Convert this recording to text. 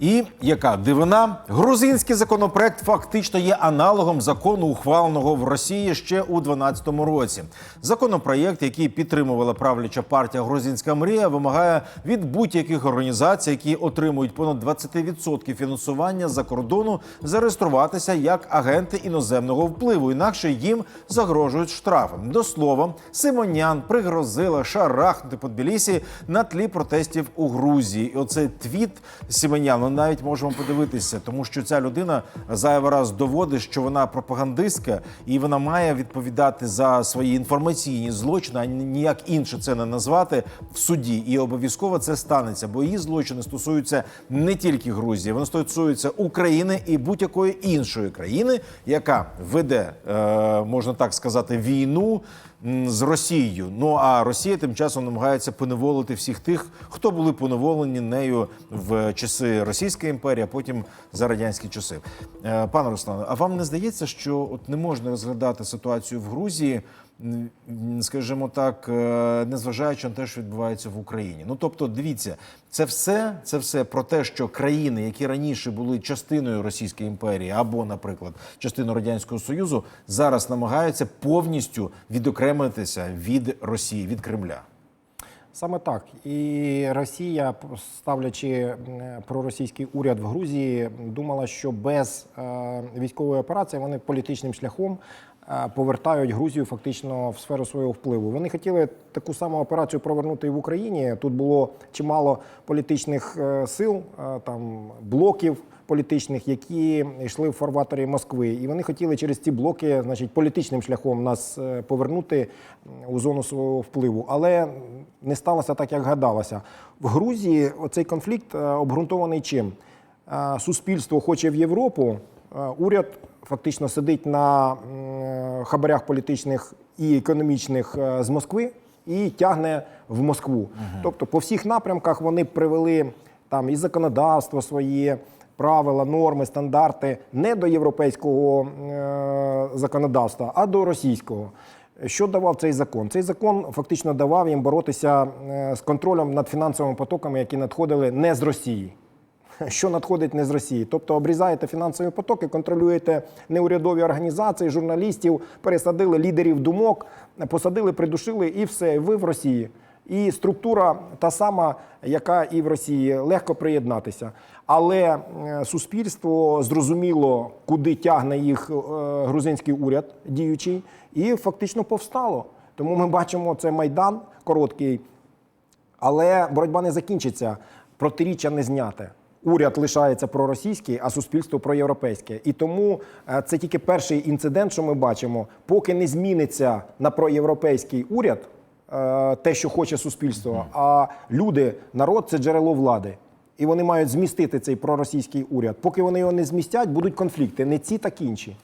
І яка дивина, грузинський законопроект фактично є аналогом закону, ухваленого в Росії ще у 2012 році. Законопроєкт, який підтримувала правляча партія Грузинська мрія, вимагає від будь-яких організацій, які отримують понад 20% фінансування за кордону, зареєструватися як агенти іноземного впливу. Інакше їм загрожують штрафи. До слова, Симонян пригрозила шарахнути по Тбілісі на тлі протестів у Грузії. І оцей твіт Симонян, ми навіть можемо подивитися, тому що ця людина зайвий раз доводить, що вона пропагандистка і вона має відповідати за свої інформаційні злочини, а ніяк інше це не назвати в суді. І обов'язково це станеться, бо її злочини стосуються не тільки Грузії, вони стосуються України і будь-якої іншої країни, яка веде, е, можна так сказати, війну з Росією. Ну а Росія тим часом намагається поневолити всіх тих, хто були поневолені нею в часи Російської імперії, а потім за радянські часи. Е, Пане Руслане, а вам не здається, що от не можна розглядати ситуацію в Грузії? Скажімо так, е, незважаючи на те, що відбувається в Україні. Ну тобто, дивіться, це все, це все про те, що країни, які раніше були частиною Російської імперії або, наприклад, частиною радянського союзу, зараз намагаються повністю відокремитися від Росії, від Кремля. Саме так. І Росія, ставлячи проросійський уряд в Грузії, думала, що без е, військової операції вони політичним шляхом повертають Грузію фактично в сферу свого впливу. Вони хотіли таку саму операцію провернути і в Україні. Тут було чимало політичних е, сил, е, там блоків політичних, які йшли в фарватері Москви, і вони хотіли через ці блоки, значить, політичним шляхом нас е, повернути у зону свого впливу. Але не сталося так, як гадалося. В Грузії цей конфлікт е, обґрунтований чим? Е, Суспільство хоче в Європу, е, уряд фактично сидить на хабарях політичних і економічних е, з Москви і тягне в Москву. Тобто, по всіх напрямках вони привели там і законодавство своє, правила, норми, стандарти не до європейського е, законодавства, а до російського. Що давав цей закон? Цей закон фактично давав їм боротися е, з контролем над фінансовими потоками, які надходили не з Росії. Що надходить не з Росії, тобто обрізаєте фінансові потоки, контролюєте неурядові організації, журналістів, пересадили лідерів думок, посадили, придушили, і все. Ви в Росії. І структура та сама, яка і в Росії, легко приєднатися. Але е, суспільство зрозуміло, куди тягне їх е, грузинський уряд діючий, і фактично повстало. Тому ми бачимо це майдан короткий, але боротьба не закінчиться, протиріччя не зняте. Уряд лишається проросійський, а суспільство проєвропейське. І тому е, це тільки перший інцидент, що ми бачимо. Поки не зміниться на проєвропейський уряд е, те, що хоче суспільство, а люди, народ це джерело влади. І вони мають змістити цей проросійський уряд. Поки вони його не змістять, будуть конфлікти. Не ці, так інші.